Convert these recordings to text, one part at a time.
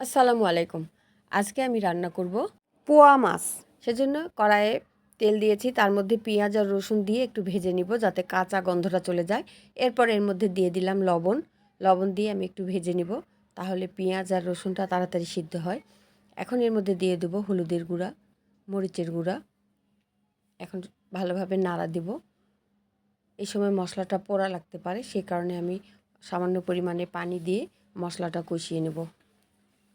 আসসালামু আলাইকুম। আজকে আমি রান্না করব পোয়া মাছ। সেজন্য কড়াইয়ে তেল দিয়েছি তার মধ্যে পেঁয়াজ আর রসুন দিয়ে একটু ভেজে নিব যাতে কাঁচা গন্ধটা চলে যায়। এরপর এর মধ্যে দিয়ে দিলাম লবণ। লবণ দিয়ে আমি একটু ভেজে নিব তাহলে পেঁয়াজ আর রসুনটা তাড়াতাড়ি সিদ্ধ হয়। এখন এর মধ্যে দিয়ে দেবো হলুদের গুঁড়া মরিচের গুঁড়া। এখন ভালোভাবে নাড়া দেব। এই সময় মশলাটা পোড়া লাগতে পারে সেই কারণে আমি সামান্য পরিমাণে পানি দিয়ে মশলাটা কষিয়ে নেব।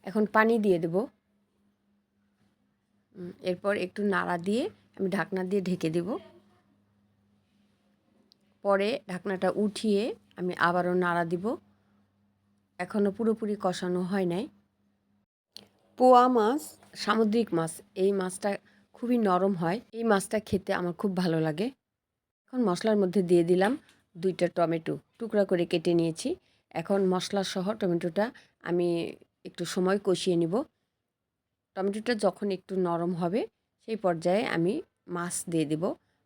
এখন পানি দিয়ে দেব। এরপর একটু নাড়া দিয়ে আমি ঢাকনা দিয়ে ঢেকে দেব। পরে ঢাকনাটা উঠিয়ে আমি আবারও নাড়া দিব। এখনও পুরোপুরি কষানো হয় নাই। পোয়া মাছ, সামুদ্রিক মাছ, এই মাছটা খুবই নরম হয়। এই মাছটা খেতে আমার খুব ভালো লাগে। এখন মশলার মধ্যে দিয়ে দিলাম দুইটা টমেটো। টুকরা করে কেটে নিয়েছি। এখন মশলা সহ টমেটোটা আমি একটু সময় কষিয়ে নিব। টমেটোটা যখন একটু নরম হবে, সেই পর্যায়ে আমি মাছ দিয়ে দেব।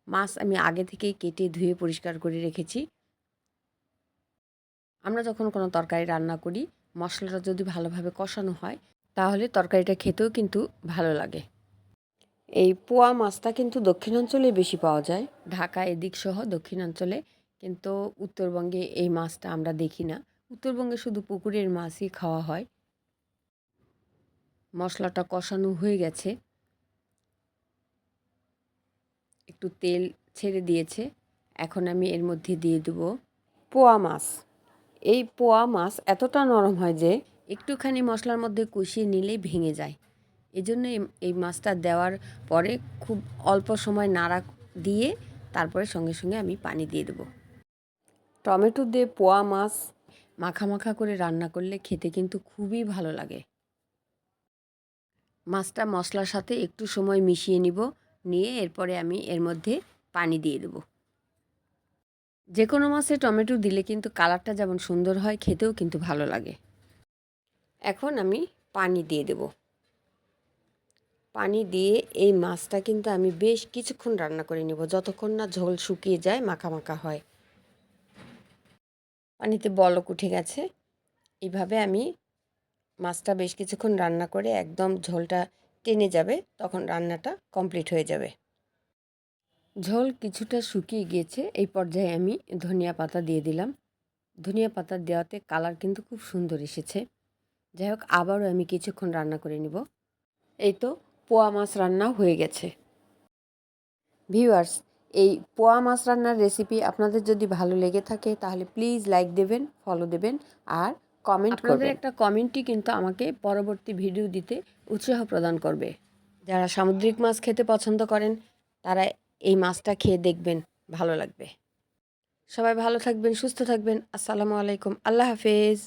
মাছ আমি আগে থেকেই কেটে ধুয়ে পরিষ্কার করে রেখেছি। আমরা যখন কোনো তরকারি রান্না করি, মশলাটা যদি ভালোভাবে কষানো হয়, তাহলে তরকারিটা খেতেও কিন্তু ভালো লাগে। এই পোয়া মাছটা কিন্তু দক্ষিণাঞ্চলে বেশি পাওয়া যায়। ঢাকা এদিক সহ দক্ষিণাঞ্চলে কিন্তু উত্তরবঙ্গে এই মাছটা আমরা দেখি না। উত্তরবঙ্গে শুধু পুকুরের মাছই খাওয়া হয়। মশলাটা কষানো হয়ে গেছে। একটু তেল ছেড়ে দিয়েছে। এখন আমি এর মধ্যে দিয়ে দেবো পোয়া মাছ। এই পোয়া মাছ এতটা নরম হয় যে একটুখানি মশলার মধ্যে কষিয়ে নিলেই ভেঙে যায়। এই জন্য এই মাছটা দেওয়ার পরে খুব অল্প সময় নাড়া দিয়ে তারপরে সঙ্গে সঙ্গে আমি পানি দিয়ে দেবো। টমেটো দিয়ে পোয়া মাছ মাখা মাখা করে রান্না করলে খেতে কিন্তু খুবই ভালো লাগে। মাছটা মশলার সাথে একটু সময় মিশিয়ে নিব। নিয়ে এরপরে আমি এর মধ্যে পানি দিয়ে দেব। যে কোনো মাছে টমেটো দিলে কিন্তু কালারটা যেমন সুন্দর হয়, খেতেও কিন্তু ভালো লাগে। এখন আমি পানি দিয়ে দেব। পানি দিয়ে এই মাছটা কিন্তু আমি বেশ কিছুক্ষণ রান্না করে নেব, যতক্ষণ না ঝোল শুকিয়ে যায়, মাখা মাখা হয়। পানিতে বলক উঠে গেছে। এইভাবে আমি মাছটা বেশ কিছুক্ষণ রান্না করে একদম ঝোলটা টেনে যাবে, তখন রান্নাটা কমপ্লিট হয়ে যাবে। ঝোল কিছুটা শুকিয়ে গিয়েছে, এই পর্যায়ে আমি ধনিয়া পাতা দিয়ে দিলাম। ধনিয়া পাতা দেওয়াতে কালার কিন্তু খুব সুন্দর এসেছে। যাই হোক, আবারও আমি কিছুক্ষণ রান্না করে নিব। এই তো পোয়া মাছ রান্না হয়ে গেছে। ভিউয়ার্স, এই পোয়া মাছ রান্নার রেসিপি আপনাদের যদি ভালো লেগে থাকে, তাহলে প্লিজ লাইক দেবেন, ফলো দেবেন, আর কমেন্ট আপনাদের একটা কমেন্টই কিন্তু আমাকে পরবর্তী ভিডিও দিতে উৎসাহ প্রদান করবে। যারা সামুদ্রিক মাছ খেতে পছন্দ করেন তারা এই মাছটা খেয়ে দেখবেন ভালো লাগবে। সবাই ভালো থাকবেন সুস্থ থাকবেন। আসসালামু আলাইকুম। আল্লাহ হাফেজ।